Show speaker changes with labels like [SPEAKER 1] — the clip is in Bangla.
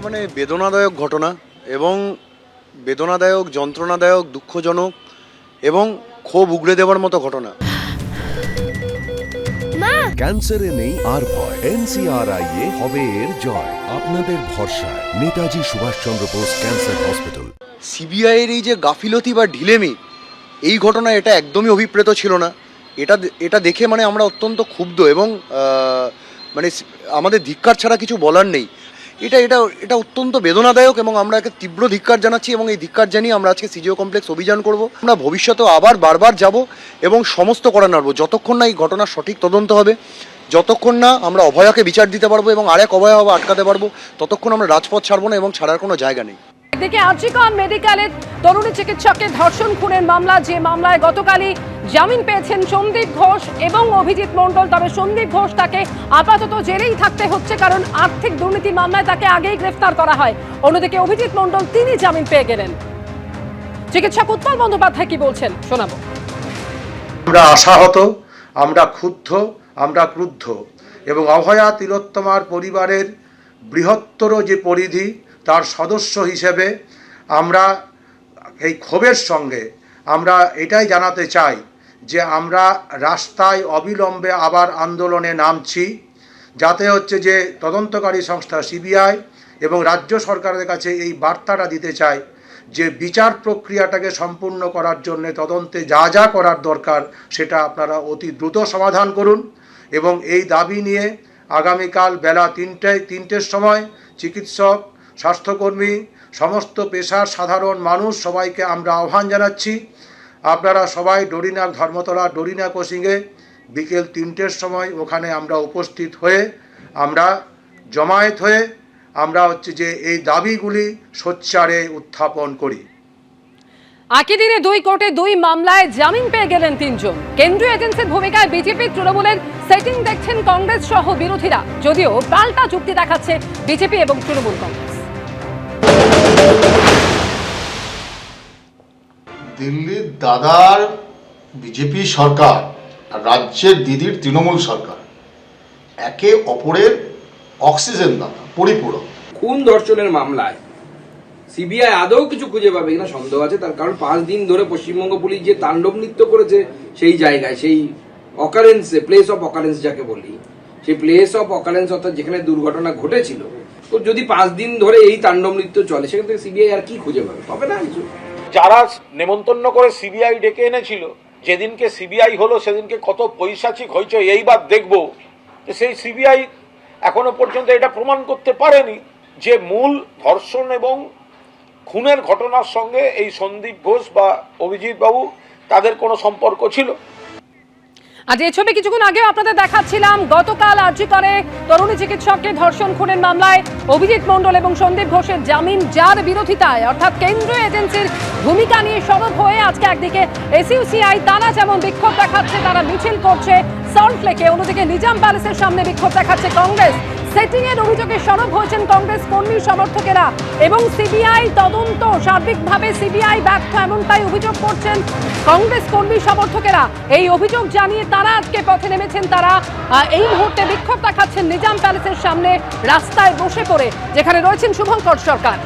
[SPEAKER 1] মানে বেদনাদায়ক ঘটনা এবং বেদনাদায়ক যন্ত্রণাদায়ক দুঃখজনক এবং ক্ষোভ উগড়ে দেওয়ার মতো ঘটনা।
[SPEAKER 2] ক্যান্সারে নেই আর ভয়। এনসিআরআই এ হবে এর জয়। আপনাদের ভরসা নেতাজি সুভাষচন্দ্র বোস ক্যান্সার হসপিটাল।
[SPEAKER 1] সিবিআইয়ের এই যে গাফিলতি বা ঢিলেমি এই ঘটনা এটা একদমই অভিপ্রেত ছিল না। এটা এটা দেখে মানে আমরা অত্যন্ত ক্ষুব্ধ এবং আহ, মানে আমাদের ধিক্কার ছাড়া কিছু বলার নেই। এটা এটা এটা অত্যন্ত বেদনাদায়ক এবং আমরা একে তীব্র ধিক্কার জানাচ্ছি এবং এই ধিক্কার জানিয়ে আমরা আজকে সিজিও কমপ্লেক্স অভিযান করব। আমরা ভবিষ্যতেও আবার বারবার যাব এবং সমস্ত করা নাড়ব। যতক্ষণ না এই ঘটনার সঠিক তদন্ত হবে, যতক্ষণ না আমরা অভয়াকে বিচার দিতে পারব এবং আরেক অভয়া হবে আটকাতে পারব, ততক্ষণ আমরা রাজপথ ছাড়বো না এবং ছাড়ার কোনো জায়গা নেই।
[SPEAKER 3] একদিকে আর্জিকন মেডিকেলের তরুণী চিকিৎসককে ধর্ষণ, খুনের মামলা, যে মামলায় গতকালই জামিন পেয়েছেন সন্দীপ ঘোষ এবং অভিজিৎ মণ্ডল। তবে সন্দীপ ঘোষ তাকে আপাতত জেলেই থাকতে হচ্ছে কারণ আর্থিক দুর্নীতি মামলায় তাকে আগেই গ্রেফতার করা হয়। অন্যদিকে অভিজিৎ মণ্ডল তিনি জামিন পেয়ে গেলেন। চিকিৎসক উৎপল বন্দ্যোপাধ্যায় কি বলছেন? শোনাবো।
[SPEAKER 4] আমরা আশাহত, আমরা ক্ষুব্ধ, আমরা ক্রুদ্ধ এবং অভয়া তিলোত্তমার পরিবারের বৃহত্তর যে পরিধি, তার সদস্য হিসেবে আমরা এই ক্ষোভের সঙ্গে আমরা এটাই জানাতে চাই যে আমরা রাস্তায় অবিলম্বে আবার আন্দোলনে নামছি, যাতে হচ্ছে যে তদন্তকারী সংস্থা সিবিআই এবং রাজ্য সরকারের কাছে এই বার্তাটা দিতে চাই যে বিচার প্রক্রিয়াটাকে সম্পূর্ণ করার জন্য তদন্তে যা যা করার দরকার সেটা আপনারা অতি দ্রুত সমাধান করুন এবং এই দাবি নিয়ে আগামীকাল বেলা তিনটায় তিনটের সময় চিকিৎসক, স্বাস্থ্যকর্মী, সমস্ত পেশার সাধারণ মানুষ সবাইকে আমরা আহ্বান জানাচ্ছি। আপনারা সবাই ডরিনা ধর্মতলা ডরিনা কোচিংয়ে বিকেল তিনটের সময় ওখানে আমরা উপস্থিত হয়ে আমরা জমায়েত হয়ে আমরা হচ্ছে যে এই দাবিগুলি সোচ্চারে উত্থাপন করি।
[SPEAKER 3] একই দিনে দুই কোর্টে দুই মামলায় জামিন পেয়ে গেলেন তিনজন। কেন্দ্রীয় এজেন্সির ভূমিকায় বিজেপি তৃণমূলের সেটিং দেখছেন কংগ্রেস সহ বিরোধীরা। যদিও পাল্টা যুক্তি দেখাচ্ছে বিজেপি এবং তৃণমূল কংগ্রেস।
[SPEAKER 5] দিল্লির দাদার বিজেপি সরকার আর রাজ্যের দিদির তৃণমূল সরকার, একে অপরের অক্সিজেন দাতা, পরিপূরক।
[SPEAKER 6] খুন ধর্ষণের মামলায় সিবিআই আদৌ কিছু খুঁজে পাবে কিনা সন্দেহ আছে, তার কারণ পাঁচ দিন ধরে পশ্চিমবঙ্গ পুলিশ যে তাণ্ডব নৃত্য করেছে সেই জায়গায়, সেই অকারেন্সে প্লেস অফ অকারেন্স যাকে বলি, সেই প্লেস অফ অকারেন্স অর্থাৎ যেখানে দুর্ঘটনা ঘটেছিল। তো যদি পাঁচ দিন ধরে এই তাণ্ডব নৃত্য চলে, সেখান থেকে সিবিআই আর কি খুঁজে পাবে? পাবে না কিছু।
[SPEAKER 7] যারা নেমন্তন্ন করে সিবিআই ডেকে এনেছিল, যেদিনকে সিবিআই হলো, সেদিনকে কত পৈশাচিক হয়েছে এইবার দেখব। যে সেই সিবিআই এখনও পর্যন্ত এটা প্রমাণ করতে পারেনি যে মূল ধর্ষণ এবং খুনের ঘটনার সঙ্গে এই সন্দীপ ঘোষ বা অভিজিৎ বাবু তাদের কোনো সম্পর্ক ছিল।
[SPEAKER 3] আজ এই ছবি কিছুক্ষণ আগেও আপনাদের দেখাচ্ছিলাম। গতকাল আর্জি করে তরুণী চিকিৎসককে ধর্ষণ খুনের মামলায় অভিজিৎ মণ্ডল এবং সন্দীপ ঘোষের জামিন যার বিরোধিতায়, অর্থাৎ কেন্দ্রীয় এজেন্সির ভূমিকা নিয়ে সরব হয়ে আজকে একদিকে এসইউসিআই তারা যেমন বিক্ষোভ দেখাচ্ছে, তারা মিছিল করছে, সল্টলেকে, অন্যদিকে নিজাম প্যালেসের সামনে বিক্ষোভ দেখাচ্ছে কংগ্রেস। সেটিং এর অভিযোগে সরব হয়েছেন কংগ্রেস কর্মী সমর্থকেরা এবং সিবিআই তদন্ত, সার্বিকভাবে সিবিআই ব্যর্থ এমনটাই অভিযোগ করছেন কংগ্রেস কর্মী সমর্থকেরা। এই অভিযোগ জানিয়ে তারা আজকে পথে নেমেছেন। তারা এই মুহূর্তে বিক্ষোভ দেখাচ্ছেন নিজাম প্যালেসের সামনে রাস্তায় বসে পড়ে, যেখানে রয়েছেন শুভঙ্কর সরকার।